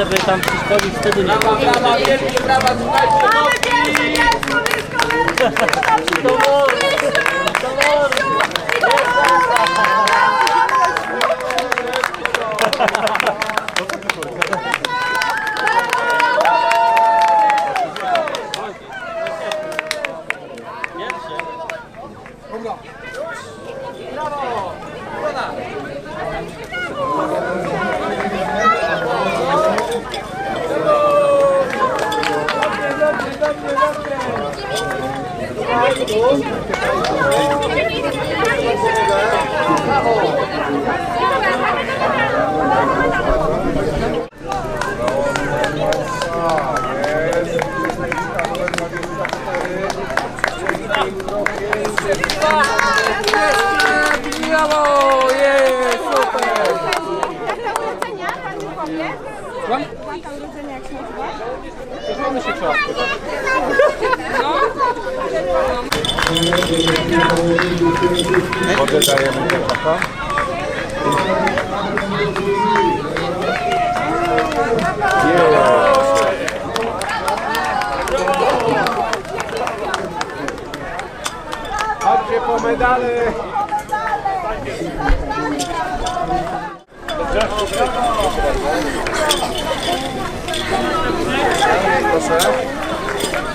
żeby tam przeszkodzić, wtedy nie Brawa, brawa, wielkie brawa, słuchajcie, Mamy pierwsze dziecko, blisko, To może, to może. Pierwsze. Brawo, Data urodzenia, jak się nazywa? Mamy się trzeba Wodę dajemy kiełbasa. Chodźcie po medale! Proszę.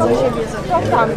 masz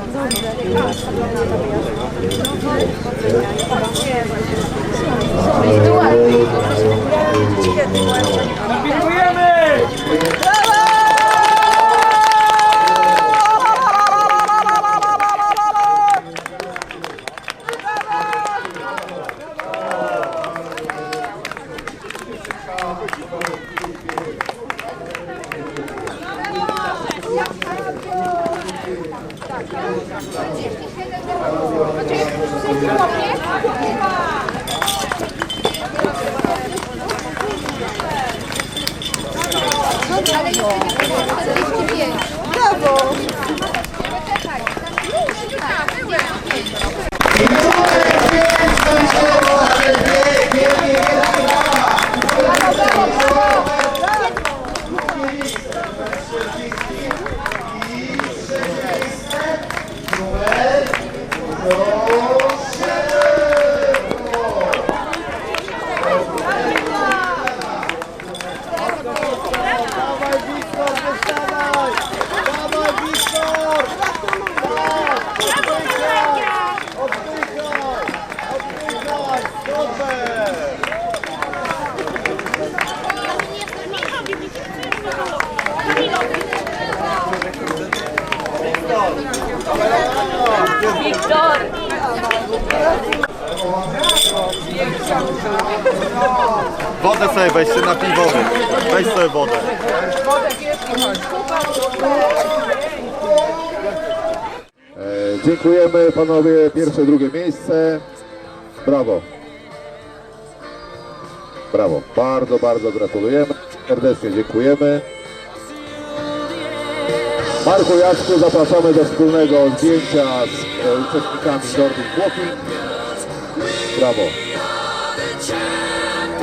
wodę. Dawaj Sobie weź się napij wody. Weź sobie wodę. E, dziękujemy panowie, pierwsze, drugie miejsce. Brawo. Brawo. Bardzo, bardzo gratulujemy. Serdecznie dziękujemy. Marku Jacku zapraszamy do wspólnego zdjęcia z e, uczestnikami Jordan Walking. Brawo.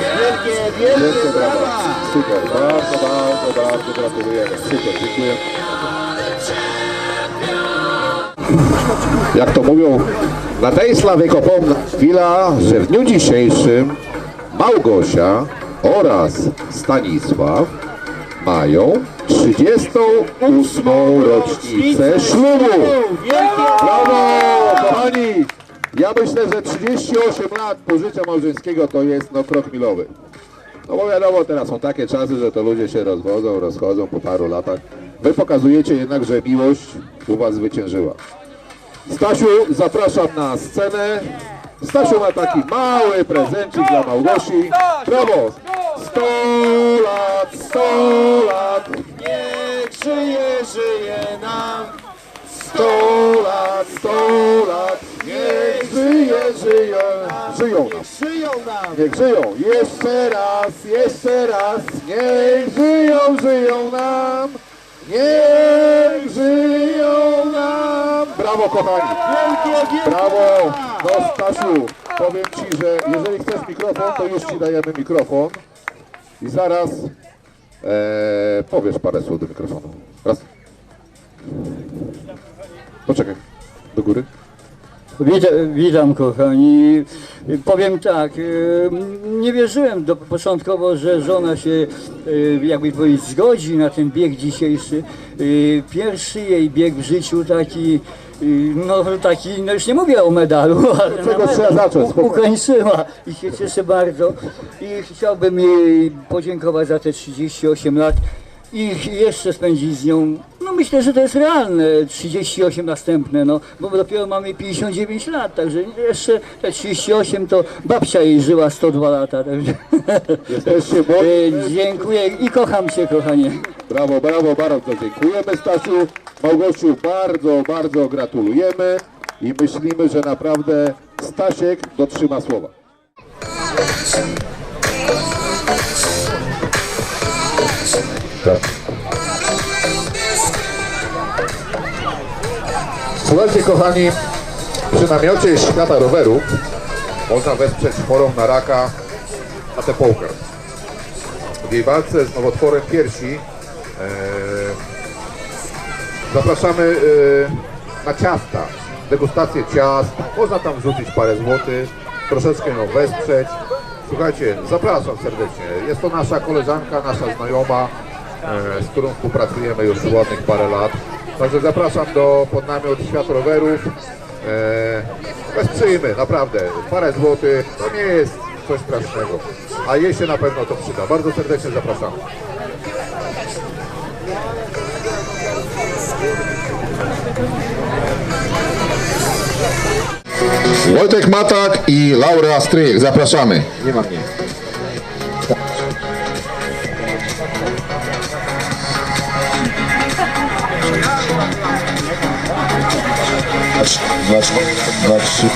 Wielkie, Wielkie brawa. Super. Bardzo, bardzo, bardzo gratulujemy. Super, dziękuję. Jak to mówią, na tej slawie kopomna chwila, że w dniu dzisiejszym Małgosia oraz Stanisław mają 38. rocznicę ślubu. Brawo, kochani! Ja myślę, że 38 lat pożycia małżeńskiego to jest no krok milowy. No bo wiadomo, teraz są takie czasy, że to ludzie się rozwodzą, rozchodzą po paru latach. Wy pokazujecie jednak, że miłość u was zwyciężyła. Stasiu, zapraszam na scenę. Stasiu ma taki mały prezencik dla Małgosi. Brawo! sto lat, sto lat, niech żyje, żyje nam. Sto lat, sto lat, niech żyje, żyje, żyją nam. Żyją nam! Niech żyją, jeszcze raz, jeszcze raz, niech żyją, żyją nam. Niech żyją nam. Brawo kochani. Brawo! No Stasiu, powiem Ci, że jeżeli chcesz mikrofon, to już Ci dajemy mikrofon. I zaraz e, powiesz parę słów do mikrofonu. Raz. Poczekaj. Do góry. Witam, witam kochani. Powiem tak, e, nie wierzyłem do, początkowo, że żona się e, jakby powiedzieć zgodzi na ten bieg dzisiejszy. E, Pierwszy jej bieg w życiu taki, no taki, no już nie mówię o medalu, ale czego trzeba zacząć? u- ukończyła i się cieszę bardzo. I chciałbym jej podziękować za te 38 lat i jeszcze spędzić z nią, no myślę, że to jest realne, 38 następne, no, bo dopiero mamy 59 lat, także jeszcze te 38 to babcia jej żyła 102 lata, także Jesteście mocni. dziękuję i kocham cię kochanie. Brawo, brawo, bardzo dziękujemy Stasiu. Małgosiu, bardzo, bardzo gratulujemy i myślimy, że naprawdę Stasiek dotrzyma słowa. Tak. Słuchajcie kochani, przy namiocie Świata Roweru można wesprzeć chorą na raka Atę Połkę w jej walce z nowotworem piersi. E, zapraszamy e, na ciasta, degustację ciast. Można tam wrzucić parę złotych, troszeczkę ją wesprzeć. Słuchajcie, zapraszam serdecznie. Jest to nasza koleżanka, nasza znajoma, z którą współpracujemy już ładnych parę lat. Także zapraszam do podnamiot Świat Rowerów. E, wesprzyjmy, naprawdę. Parę złotych to nie jest coś strasznego. A jej się na pewno to przyda. Bardzo serdecznie zapraszamy. Wojtek Matak i Laura Stryjek. Zapraszamy. Nie ma mnie. Dwa, dwa, trzy.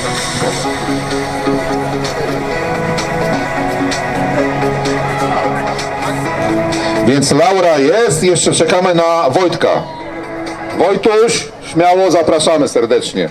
Więc Laura jest, jeszcze czekamy na Wojtka. Wojtuś, śmiało zapraszamy serdecznie.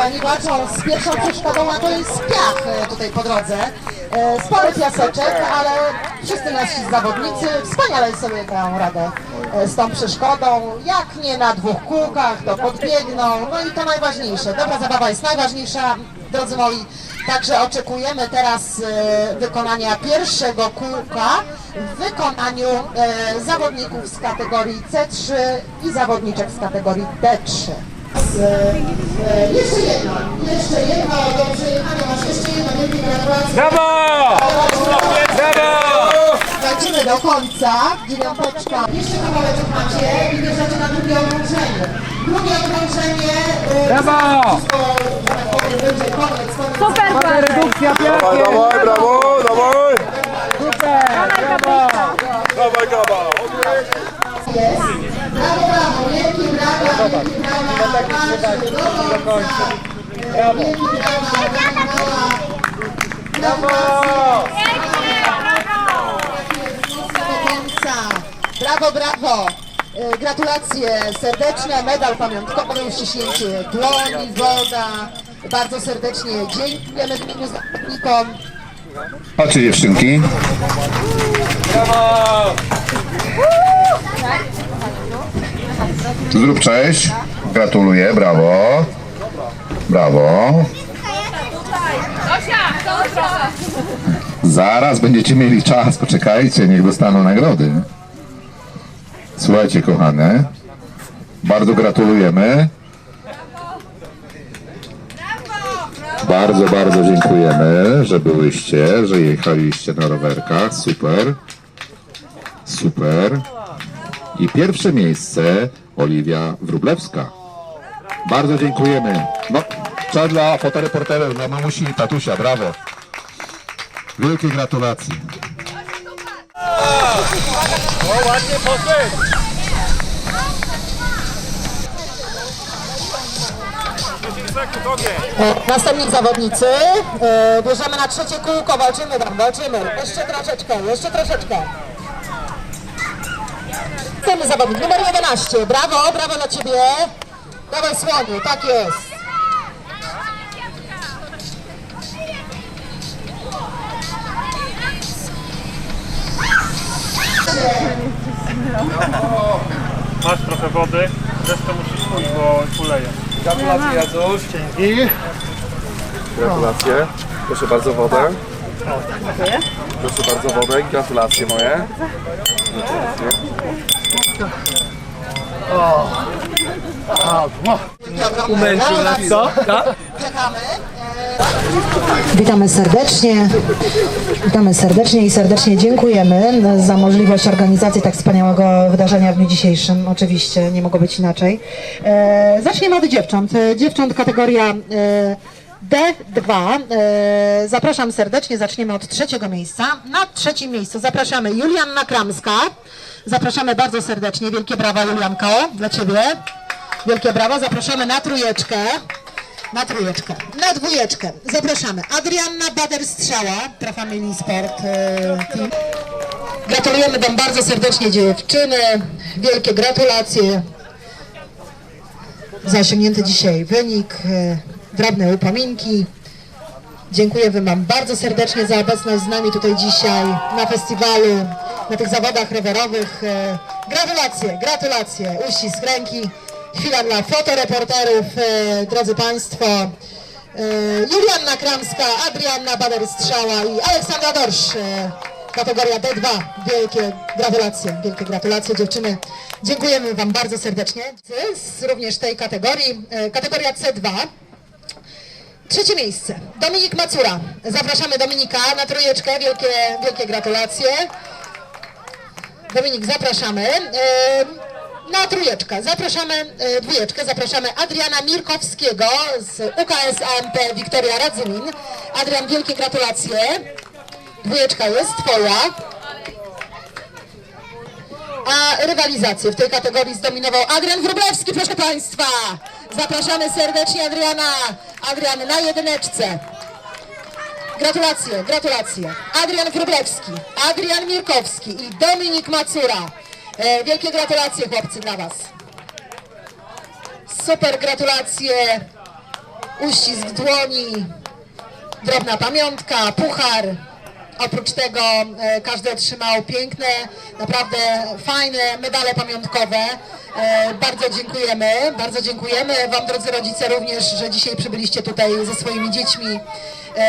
Zadowoleni walczą z pierwszą przeszkodą, a to jest piach e, tutaj po drodze. E, Spory piaseczek, ale wszyscy nasi zawodnicy wspaniale sobie dają radę e, z tą przeszkodą. Jak nie na dwóch kółkach, to podbiegną. No i to najważniejsze. Dobra zabawa jest najważniejsza, drodzy moi. Także oczekujemy teraz wykonania pierwszego kółka w wykonaniu zawodników z kategorii C3 i zawodniczek z kategorii D3. E, e, jeszcze jedno, jeszcze jedno do przejechania, masz jeszcze jedno wielkie gratulacje. Brawo! Brawo! Walczymy do końca, dziewiąteczka. Jeszcze kawałeczek macie i wjeżdżacie na drugie okrążenie. Drugie okrążenie, e, Brawo! to, że tak powiem, będzie koniec, koniec. Super, redukcja piachiem! Brawa. Walczy do końca. Brawo! końca. Brawo, brawo. E, Gratulacje serdeczne, medal pamiątkowy, uściśnięcie dłoni, woda. Bardzo serdecznie dziękujemy w imieniu zawodnikom. Chodźcie dziewczynki. Zrób cześć. Gratuluję, brawo. Brawo. Zaraz będziecie mieli czas, poczekajcie, niech dostaną nagrody. Słuchajcie, kochane, bardzo gratulujemy. Bardzo, bardzo dziękujemy, że byłyście, że jechaliście na rowerkach. Super. Super. I pierwsze miejsce Oliwia Wróblewska. Bardzo dziękujemy. No, czas dla fotoreporterów, dla mamusi i tatusia. Brawo. Wielkie gratulacje. O, ładnie poszedł. E, Następni zawodnicy. E, Bierzemy na trzecie kółko, walczymy tam, walczymy. Jeszcze troszeczkę, jeszcze troszeczkę. Następny zawodnik, numer 11. Brawo, brawo dla Ciebie. Dawaj słoniu, tak jest. Masz trochę wody, resztę musisz pójść, bo kuleje. Gratulacje Jacuś. Dzięki. Gratulacje. Proszę bardzo wodę. Proszę bardzo wodę. Gratulacje moje. Umęczył nas co? Witamy serdecznie. Witamy serdecznie i serdecznie dziękujemy za możliwość organizacji tak wspaniałego wydarzenia w dniu dzisiejszym. Oczywiście nie mogło być inaczej. E, zaczniemy od dziewcząt. Dziewcząt kategoria e, D2. E, zapraszam serdecznie, zaczniemy od trzeciego miejsca. Na trzecim miejscu zapraszamy Julianna Kramska. Zapraszamy bardzo serdecznie. Wielkie brawa Julianko dla Ciebie. Wielkie brawo. Zapraszamy na trójeczkę. Na trójeczkę. Na dwójeczkę. Zapraszamy. Adrianna Bader-Strzała, Trafamily Sport e, Team. Gratulujemy Wam bardzo serdecznie dziewczyny. Wielkie gratulacje za osiągnięty dzisiaj wynik. e, Drobne upominki. Dziękujemy Wam bardzo serdecznie za obecność z nami tutaj dzisiaj na festiwalu, na tych zawodach rowerowych. E, Gratulacje, gratulacje. Uścisk ręki. Chwila dla fotoreporterów, e, drodzy Państwo. E, Julianna Kramska, Adrianna Bader-Strzała i Aleksandra Dorsz. e, Kategoria D2. Wielkie gratulacje, wielkie gratulacje dziewczyny. Dziękujemy Wam bardzo serdecznie. Z również tej kategorii, e, kategoria C2. Trzecie miejsce. Dominik Macura. Zapraszamy Dominika na trójeczkę. Wielkie, wielkie gratulacje. Dominik, zapraszamy. E, Na trójeczkę. Zapraszamy e, dwójeczkę. Zapraszamy Adriana Mirkowskiego z UKS AMP Wiktoria Radzymin. Adrian, wielkie gratulacje. Dwójeczka jest twoja. A rywalizację w tej kategorii zdominował Adrian Wróblewski, proszę Państwa. Zapraszamy serdecznie Adriana. Adrian na jedyneczce. Gratulacje, gratulacje. Adrian Wróblewski, Adrian Mirkowski i Dominik Macura. E, wielkie gratulacje chłopcy dla Was. Super gratulacje. Uścisk dłoni. Drobna pamiątka, puchar. Oprócz tego e, każdy otrzymał piękne, naprawdę fajne medale pamiątkowe. E, bardzo dziękujemy, bardzo dziękujemy Wam drodzy rodzice również, że dzisiaj przybyliście tutaj ze swoimi dziećmi,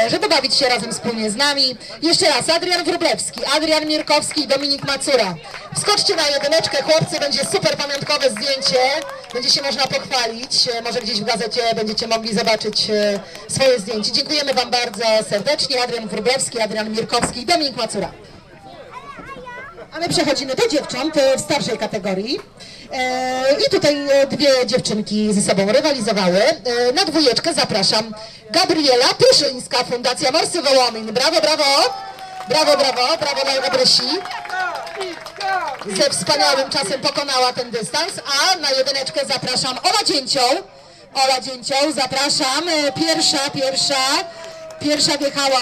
żeby bawić się razem wspólnie z nami. Jeszcze raz, Adrian Wróblewski, Adrian Mirkowski i Dominik Macura. Wskoczcie na jedyneczkę, chłopcy, będzie super pamiątkowe zdjęcie, będzie się można pochwalić, e, może gdzieś w gazecie będziecie mogli zobaczyć e, swoje zdjęcie. Dziękujemy Wam bardzo serdecznie, Adrian Wróblewski, Adrian Mirkowski i Dominik Macura. A my przechodzimy do dziewcząt e, w starszej kategorii. E, I tutaj e, dwie dziewczynki ze sobą rywalizowały. Na dwójeczkę zapraszam Gabriela Pryszyńska, Fundacja Morsy Wołomin. Brawo, brawo! Brawo, brawo, brawo dla Gabrysi. Ze wspaniałym czasem pokonała ten dystans. A na jedyneczkę zapraszam Ola Dzięcioł. Ola Dzięcioł, zapraszam. Pierwsza, pierwsza, pierwsza wjechała.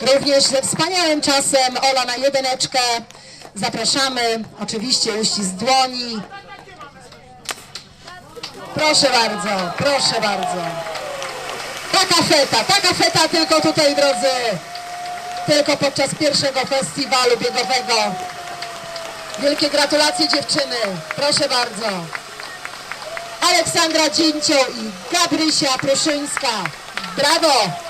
Również ze wspaniałym czasem Ola na jedyneczkę. Zapraszamy. Oczywiście uścisk dłoni. Proszę bardzo, proszę bardzo. Taka feta, taka feta tylko tutaj, drodzy. Tylko podczas pierwszego festiwalu biegowego. Wielkie gratulacje dziewczyny. Proszę bardzo. Aleksandra Dzięcioł i Gabrysia Pruszyńska. Brawo!